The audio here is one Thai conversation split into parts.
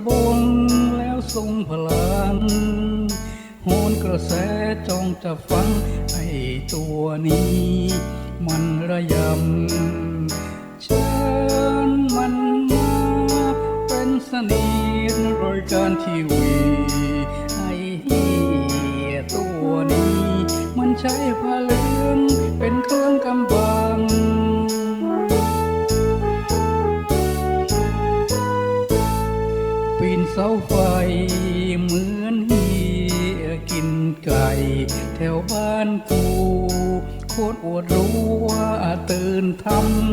สบงแล้วทรงพลังโหนกระแสจองจะฟังไอ้ตัวนี้ มันระยำเชิญมันมาเป็นสนิทรายการทีวีไอ้เหี้ยตัวนี้ มันใช้ผ้าเหลือง ไฟเหมือนเฮียกินไก่แถวบ้านกูโคตรอวดรู้ว่าตื่นท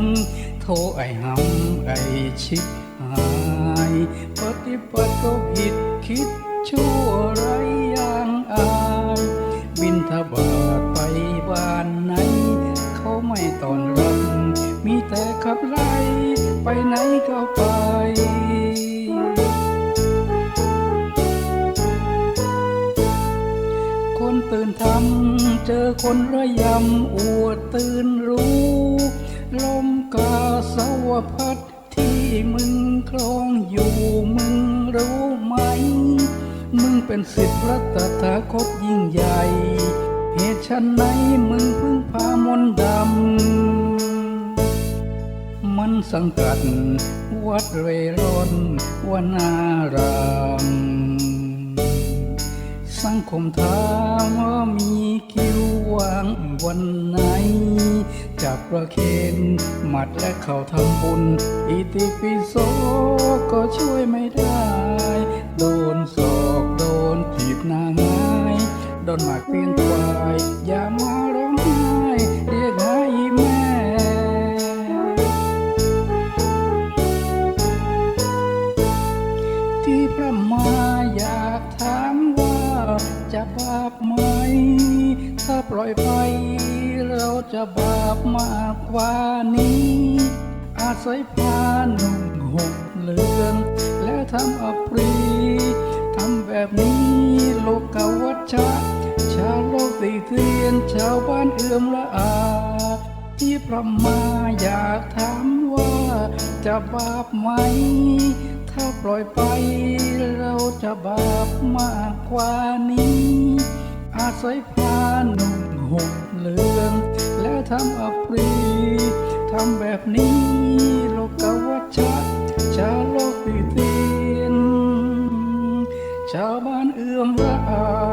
ำโทไอ้หำไอ้ชิบหายปฏิบัติก็ผิดคิดชั่วไรอย่างอายบินทบาทไปบ้านไหน เขาไม่ต้อนรับ มีแต่ขับไล่ไปไหนก็ไป นตื่นทำเจอคนระยำอวดตื่นรู้ ลมกาสาวพัดที่มึงครองอยู่มึงรู้ไหม มึงเป็นสิทธิรัตถาคตยิ่งใหญ่ เหตุฉันไหนมึงเพึ่งพามนต์ดำ มันสังกัดวัดเรร่อนวนาราม คมถามว่ามีคิววางวันไหน จับประเคนหมัดและเข่าทำบุญ อิติปิโสก็ช่วยไม่ได้ โดนศอกโดนถีบหน้าง่ายโดนหมากเปลี่ยนควายย่ามา จะบาปไหม ถ้าปล่อยไป เราจะบาปมากกว่านี้ อาศัยผ้านุ่งห่มเหลือง แล้วทำอัปรีทำแบบนี้โลกาวัชชะชาวโลกติเตียนชาวบ้านเอื้อมละอาที่พระมาอยากถามว่าจะบาปไหม ถ้าปล่อยไปเราจะบาปมากกว่านี้ อาศัยพานุ่งห่มเหลือง แล้วทำอัปรีทำแบบนี้โลกวัชชะชาโลกติเตียนชาวบ้านเอื้อมละอา